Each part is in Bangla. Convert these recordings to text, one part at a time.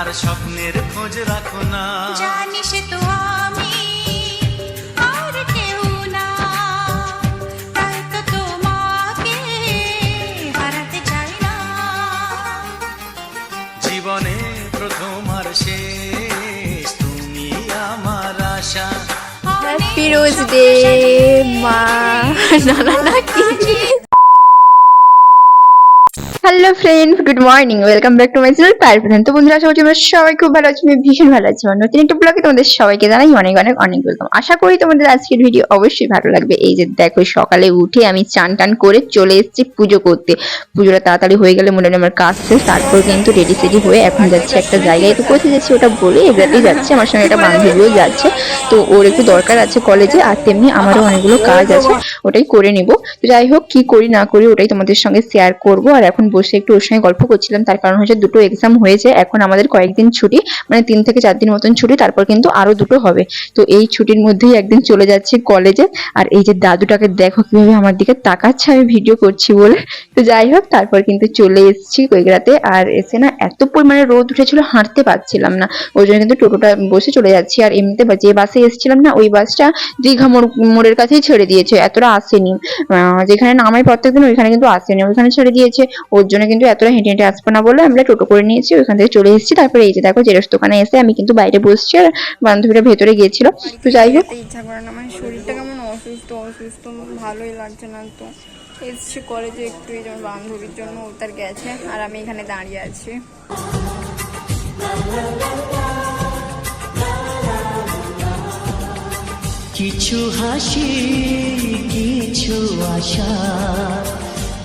তার স্বপ্নের খোঁজ রাখো না। জানিস তো আমি আর কেউ না। তাই তো তোমাকে হারাতে চাই না। জীবনে প্রথম আর শেষ তুমি আমার আশা। হ্যাপি রোজ ডে মা। না না না কি? Hello friends good morning welcome back to my channel perfect তো বন্ধুরা, আশা করছি আমরা সবাই খুব ভালো আছি, আমি ভীষণ ভালো আছি। আমার নতুন একটা ব্লগে তোমাদের সবাইকে জানাই অনেক অনেক অনেক ওয়েলকাম আশা করি তোমাদের আজকের ভিডিও অবশ্যই ভালো লাগবে। এই যে দেখো, সকালে উঠে আমি চান টান করে চলে এসেছি পুজো করতে। পুজোটা তাড়াতাড়ি হয়ে গেলে মনে হয় আমার কাজ শেষ, তারপর কিন্তু রেডি সেডি হয়ে এখন যাচ্ছে একটা জায়গায়। তো কোথায় যাচ্ছি ওটা বলে এগুলাতেই যাচ্ছে, আমার সঙ্গে একটা বান্ধবীও যাচ্ছে। তো ওর একটু দরকার আছে কলেজে আর তেমনি আমারও অনেকগুলো কাজ আছে, ওটাই করে নিব। তো যাই হোক, কি করি না করি ওটাই তোমাদের সঙ্গে শেয়ার করব। আর এখন বসে একটু ওর সঙ্গে গল্প করছিলাম। তার কারণ হচ্ছে দুটো এক্সাম হয়েছে, এখন আমাদের কয়েকদিন ছুটি মানে তিন থেকে চার দিন মতন ছুটি, তারপর কিন্তু আরও দুটো হবে। তো এই ছুটির মধ্যেই একদিন চলে যাচ্ছি কলেজে আর এই যে দাদুটাকে দেখো কীভাবে আমার দিকে তাকাচ্ছে, আমি ভিডিও করছি বলে। তো যাই হোক, তারপর কিন্তু চলে এসেছি কৈগ্রাতে আর এসে না এত পরিমাণে রোদ উঠেছিল, হাঁটতে পারছিলাম না। ওই জন্য কিন্তু টোটোটা বসে চলে যাচ্ছি। আর এমনিতে যে বাসে এসেছিলাম না, ওই বাসটা দীঘা মোড়, মোড়ের কাছেই ছেড়ে দিয়েছে। এতটা আসেনি। যেখানে নামাই প্রত্যেকদিন, ওইখানে কিন্তু আসেনি। ওইখানে ছেড়ে দিয়েছে। ওর জন্য কিন্তু এতটা হেঁটে হেঁটে আসব না বলে আমরা টোটো করে নিয়েছি ওইখান থেকে চলে এসেছি। তারপরে এই যে দেখো জেরক্স দোকানে এসে আমি কিন্তু বাইরে বসছি আর বান্ধবীরা ভেতরে গিয়েছিল। তো যাই হোক। ইচ্ছা করে না মানে শরীরটা কেমন অসুস্থ অসুস্থ ভালোই লাগছে না তো। এসছি কলেজে একটু এই যেমন বান্ধবীর জন্য ও তার গেছে আর আমি এখানে দাঁড়িয়ে আছি। কিছু হাসি কিছু আশা।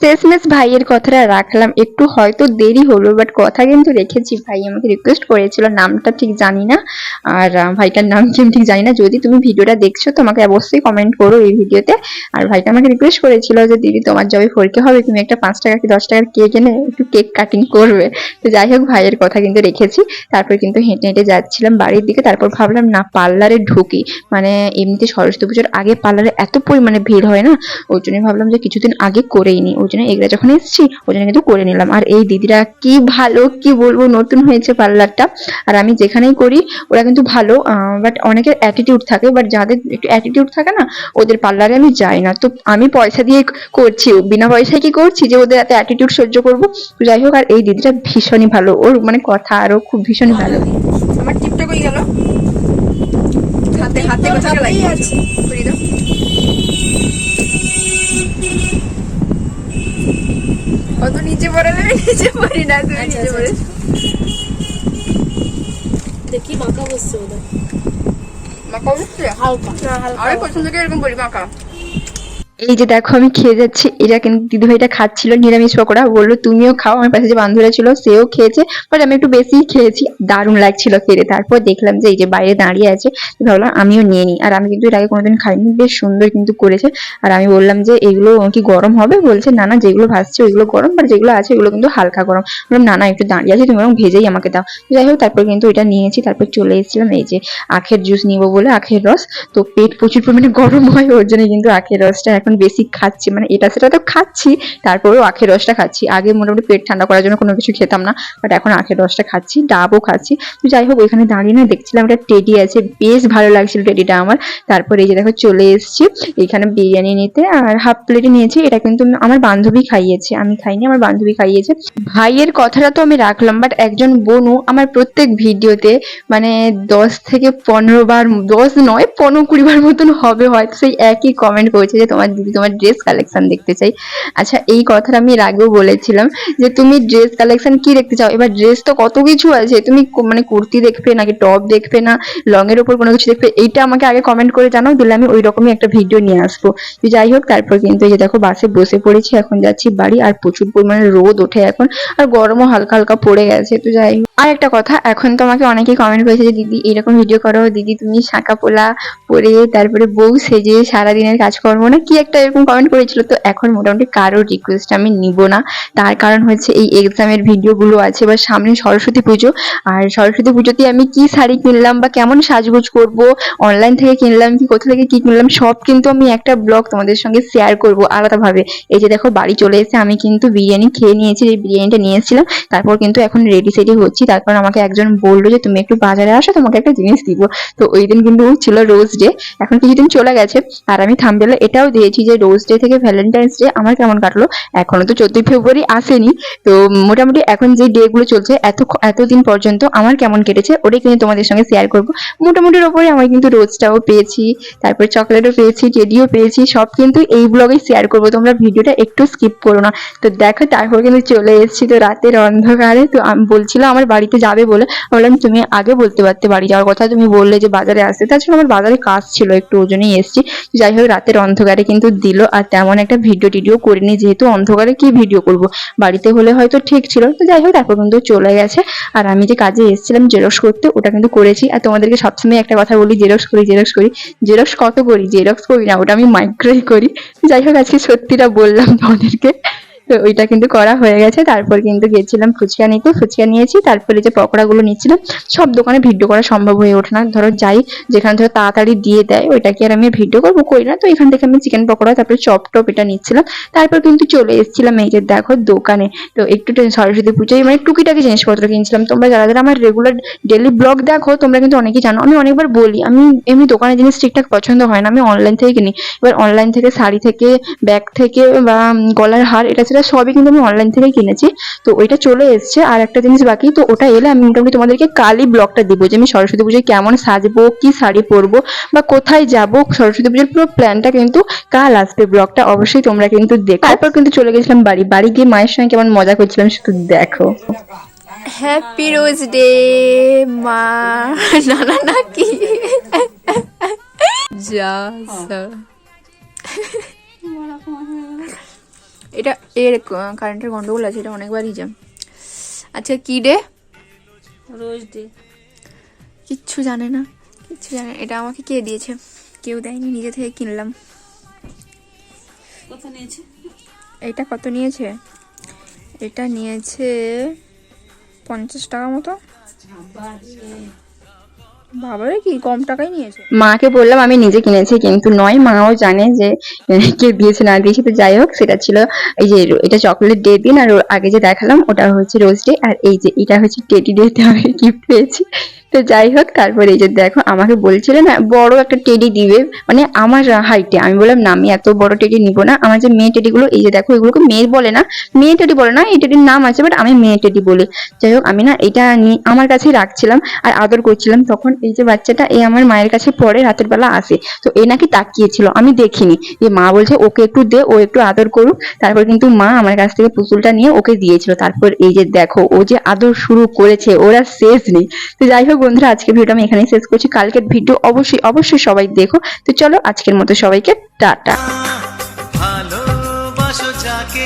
শেষমেশ ভাইয়ের কথাটা রাখলাম। একটু হয়তো দেরি হলো বাট কথা কিন্তু রেখেছি ভাই। আমাকে রিকোয়েস্ট করেছিল, নামটা ঠিক জানি না। আর ভাইটার নাম কি ঠিক জানি না। যদি তুমি ভিডিওটা দেখছ, তোমাকে অবশ্যই কমেন্ট করো এই ভিডিওতে। আর ভাইটা আমাকে রিকোয়েস্ট করেছিল যে, দিদি, তোমার যবে ফরকে হবে, তুমি একটা পাঁচ টাকা কি দশ টাকার কেক এনে একটু কেক কাটিং করবে? তো যাই হোক, ভাইয়ের কথা কিন্তু রেখেছি। তারপর কিন্তু হেঁটে হেঁটে যাচ্ছিলাম বাড়ির দিকে। তারপর ভাবলাম, না, পার্লারে ঢুকি। মানে এমনিতে সরস্বতী পুজোর আগে পার্লারে এত পরিমাণে ভিড় হয় না। ওই জন্য ভাবলাম যে, কিছুদিন আগে করেই নি। জন্য এগুলা যখন এসেছি ওই জন্য কিন্তু করে নিলাম। আর এই দিদিরা কি ভালো কি বলব নতুন হয়েছে পার্লারটা। আর আমি যেখানেই করি ওরা কিন্তু ভালো বাট অনেকের অ্যাটিটিউড থাকে বাট যাদের একটু অ্যাটিটিউড থাকে না ওদের পার্লারে আমি যাই না। তো আমি পয়সা দিয়ে করছি বিনা পয়সায় কি করছি যে ওদের এত অ্যাটিটিউড সহ্য করব? তো যাই হোক আর এই দিদিটা ভীষণই ভালো। ওর মানে কথা আরও খুব ভীষণই ভালো। আমার টিপটা কই গেল? হাতে হাতে কোথাও লাগিয়ে আছে করি দাও অত নিচে পড়ে না আমি নিচে পড়ি না তুমি নিচে পড়ে। দেখি মাখা বসছে ওদের মাখা বসছে? হালকা। আমি পছন্দ থেকে এরকম পড়ি মাখা। এই যে দেখো আমি খেয়ে যাচ্ছি। এটা কিন্তু দিদিভাইটা খাচ্ছিল, নিরামিষ পকোড়া। বলল, তুমিও খাও, আমার পাশে যে বান্ধবীরা ছিল, সেও খেয়েছে বাট আমি একটু বেশি খেয়েছি। দারুণ লাগছিল খেতে। তারপর দেখলাম যে এই যে বাইরে দাঁড়িয়ে আছে ভাবলাম আমিও নিয়ে নিই। আর আমি কিন্তু এর আগে কোনোদিন খাইনি, বেশ সুন্দর কিন্তু করেছে। আর আমি বললাম যে, এগুলো কি গরম হবে? বলছে, না না, যেগুলো ভাসছে ওইগুলো গরম বাট যেগুলো আছে ওগুলো কিন্তু হালকা গরম। বললাম, না না, একটু দাঁড়িয়ে আছে, তুমি বরং ভেজেই আমাকে দাও। যাই হোক, তারপর কিন্তু এটা নিয়েছি, তারপর চলে এসেছিলাম এই যে আখের জুস নিব বলে, আখের রস। তো পেট প্রচুর পরিমাণে গরম হয়, ওর জন্য কিন্তু আখের রসটা এখন বেশি খাচ্ছি মানে এটা সেটা তো খাচ্ছি, তারপরেও আখের রসটা খাচ্ছি। আগে মোটামুটি পেট ঠান্ডা করার জন্য কোনো কিছু খেতাম না বাট এখন আখের রসটা খাচ্ছি, ডাবও খাচ্ছি। তো যাই হোক, ওইখানে দাঁড়িয়ে না দেখছিলাম একটা টেডি আছে, বেশ ভালো লাগছিল টেডিটা আমার। তারপরে এই যে দেখো চলে এসেছি এখানে বিরিয়ানি নিতে, আর হাফ প্লেটে নিয়েছি, এটা কিন্তু আমার বান্ধবী খাইয়েছে, আমি খাইনি, আমার বান্ধবী খাইয়েছে। ভাইয়ের কথাটা তো আমি রাখলাম বাট একজন বোনও আমার প্রত্যেক ভিডিওতে মানে দশ থেকে পনেরো বার, দশ নয়, পনেরো কুড়ি বার মতন হবে, হয়তো সেই একই কমেন্ট করেছে যে তোমার দিদি তোমার ড্রেস কালেকশন দেখতে চাই। আচ্ছা এই কথাটা আমি এর আগেও বলেছিলাম যে তুমি ড্রেস কালেকশন কি দেখতে চাও? এবার ড্রেস তো কত কিছু আছে। তুমি মানে কুর্তি দেখবে নাকি টপ দেখবে না লং এর উপর কোনো কিছু দেখবে। এইটা আমাকে আগে কমেন্ট করে জানাও, দিলে আমি ওই রকমই একটা ভিডিও নিয়ে আসব। যাই হোক, তারপর কিন্তু এই যে দেখো বাসে বসে পড়েছি, এখন যাচ্ছি বাড়ি, আর প্রচুর পরিমাণে রোদ ওঠে এখন, আর গরমও হালকা হালকা পড়ে গেছে। তো যাই হোক। আর একটা কথা, এখন তো আমাকে অনেকেই কমেন্ট করেছে যে, দিদি, এরকম ভিডিও করো, দিদি তুমি শাঁকা পোলা পরে তারপরে বউ সেজে সারাদিনের কাজকর্ম না? কি একটা একটা এরকম কমেন্ট করেছিল, তো এখন মোটামুটি কারোর রিকোয়েস্ট আমি নিব না। তার কারণ হচ্ছে এই এক্সামের ভিডিওগুলো আছে বা সামনে সরস্বতী পুজো, আর সরস্বতী পুজোতে আমি কি শাড়ি কিনলাম বা কেমন সাজগোজ করব অনলাইন থেকে কিনলাম কি, কোথা থেকে কি কিনলাম, সব কিন্তু আমি একটা ব্লগ তোমাদের সঙ্গে শেয়ার করব আলাদাভাবে। এই যে দেখো, বাড়ি চলে এসে আমি কিন্তু বিরিয়ানি খেয়ে নিয়েছি এই বিরিয়ানিটা নিয়ে এসেছিলাম, তারপর কিন্তু এখন রেডি সেডি হচ্ছি। তারপর আমাকে একজন বলল যে, তুমি একটু বাজারে আসো, তোমাকে একটা জিনিস দিব। তো ওই দিন কিন্তু ছিল রোজ ডে, এখন কিছুদিন চলে গেছে, আর আমি থামবেলে এটাও দিয়েছি যে রোজ ডে থেকে ভ্যালেন্টাইন্স ডে আমার কেমন কাটলো? এখনও তো চোদ্দই ফেব্রুয়ারি আসেনি। তো মোটামুটি এখন যে ডে গুলো চলছে, এত এতদিন পর্যন্ত আমার কেমন কেটেছে, ওটাই কিন্তু তোমাদের সঙ্গে শেয়ার করব। মোটামুটির ওপরে আমার কিন্তু রোজটাও পেয়েছি, তারপর চকলেটও পেয়েছি টেডিও পেয়েছি, সব কিন্তু এই ব্লগে শেয়ার করব। তোমরা ভিডিওটা একটু স্কিপ করো না। তো দেখো, তারপর কিন্তু চলে এসেছি তো রাতের অন্ধকারে। তো আমি বলছিলাম আমার বাড়িতে যাবে বলে। বললাম, তুমি আগে বলতে পারতে বাড়ি যাওয়ার কথা। তুমি বললে যে বাজারে আসতে। তাছাড়া আমার বাজারে কাজ ছিল, একটু ওজনেই এসেছি। যাই হোক, রাতের অন্ধকারে কিন্তু দিল আর তেমন একটা ভিডিও টিডিও করিনি, যেহেতু অন্ধকারে কি ভিডিও করব? বাড়িতে হলে হয়তো ঠিক ছিল। তো যাই হোক তারপর কিন্তু চলে গেছে। আর আমি যে কাজে এসেছিলাম জেরক্স করতে, ওটা কিন্তু করেছি। আর তোমাদেরকে সবসময় একটা কথা বলি জেরক্স করি জেরক্স করি। জেরক্স কত করি? জেরক্স করি না, ওটা আমি মাইক্রোই করি। যাই হোক, আজকে সত্যিটা বললাম তোমাদেরকে। তো ওইটা কিন্তু করা হয়ে গেছে। তারপর কিন্তু গেছিলাম ফুচকা নিতে। ফুচকা নিয়েছি, তারপরে যে পকোড়াগুলো নিচ্ছিলাম, সব দোকানে ভিডিও করা সম্ভব হয়ে ওঠে না। ধরো যাই, যেখানে ধরো তাড়াতাড়ি দিয়ে দেয়, ওইটাকে আর আমি ভিডিও করব, করি না। তো এখান থেকে আমি চিকেন পকোড়া, তারপরে চপ টপ এটা নিচ্ছিলাম। তারপর কিন্তু চলে এসেছিলাম এই যে দেখো দোকানে। তো একটু সরস্বতী পুজোয় মানে টুকিটাকি জিনিসপত্র কিনছিলাম। তোমরা যারা যারা আমার রেগুলার ডেলি ব্লগ দেখো, তোমরা কিন্তু অনেকেই জানো। আমি অনেকবার বলি, আমি এমনি দোকানের জিনিস ঠিকঠাক পছন্দ হয় না। আমি অনলাইন থেকে কিনি। এবার অনলাইন থেকে, শাড়ি থেকে ব্যাগ থেকে বা গলার হার, এটা সেটা সবই কিন্তু আমি অনলাইন থেকে কিনেছি। তো ওইটা চলে এসছে আর একটা জিনিস বাকি তো ওটা এলে আমি মোটামুটি তোমাদেরকে কালই ব্লগটা দিব যে আমি সরস্বতী পুজোয় কেমন সাজবো কি শাড়ি পরবো বা কোথায় যাব। সরস্বতী পুজোর পুরো প্ল্যানটা কিন্তু কাল আসবে ব্লগটা অবশ্যই তোমরা কিন্তু দেখো। তারপর কিন্তু চলে গেছিলাম বাড়ি। বাড়ি গিয়ে মায়ের সঙ্গে কেমন মজা করছিলাম শুধু দেখো। হ্যাপি রোজ ডে মা। না না না কি? যা স্যার। এটা এর কারেন্টের গন্ডগোল আছে এটা অনেকবারই যা আচ্ছা কি ডে রোজ ডে কিচ্ছু জানে না কিচ্ছু জানে এটা আমাকে কে দিয়েছে? কেউ দেয়নি নিজে থেকে কিনলাম। কত নিয়েছে? এটা কত নিয়েছে? এটা নিয়েছে পঞ্চাশ টাকা মতো। বাবারে কি কম টাকায় নিয়েছে? মাকে বললাম, আমি নিজে কিনেছি, কিন্তু নয়, মাও জানে যে কে দিয়েছে না দিয়েছে, তো যাই হোক, সেটা ছিল এই যে, এটা চকলেট ডে দিন, আর আগে যে দেখালাম, ওটা হচ্ছে রোজ ডে আর এই যে, এটা হচ্ছে টেডি ডে তে আমি গিফট পেয়েছি। তো যাই হোক, তারপরে এই যে দেখো, আমাকে বলছিল না, বড় একটা টেডি দিবে মানে আমার হাইটে আমি বললাম, না, আমি এত বড় টেডি নিব না। আমার যে মেয়ে টেডিগুলো এই যে দেখো, এগুলোকে মেয়ে বলে না। মেয়ে টেডি বলে না, এই টেডির নাম আছে বাট আমি মেয়ে টেডি বলি। যাই হোক, আমি না এটা আমার কাছেই রাখছিলাম আর আদর করছিলাম। তখন এই যে বাচ্চাটা এই আমার মায়ের কাছে পরে রাতের বেলা আসে। তো এ নাকি তাকিয়েছিল, আমি দেখিনি। যে মা বলছে, ওকে একটু দে, ও একটু আদর করুক। তারপর কিন্তু মা আমার কাছ থেকে পুতুলটা নিয়ে ওকে দিয়েছিল। তারপর এই যে দেখো, ও যে আদর শুরু করেছে, ওরা শেষ নেই। তো যাই হোক বন্ধুরা, আজকের ভিডিও আমি এখানেই শেষ করছি। কালকের ভিডিও অবশ্যই অবশ্যই সবাই দেখো। তো চলো, আজকের মতো সবাইকে টাটা। ভালোবাসো যাকে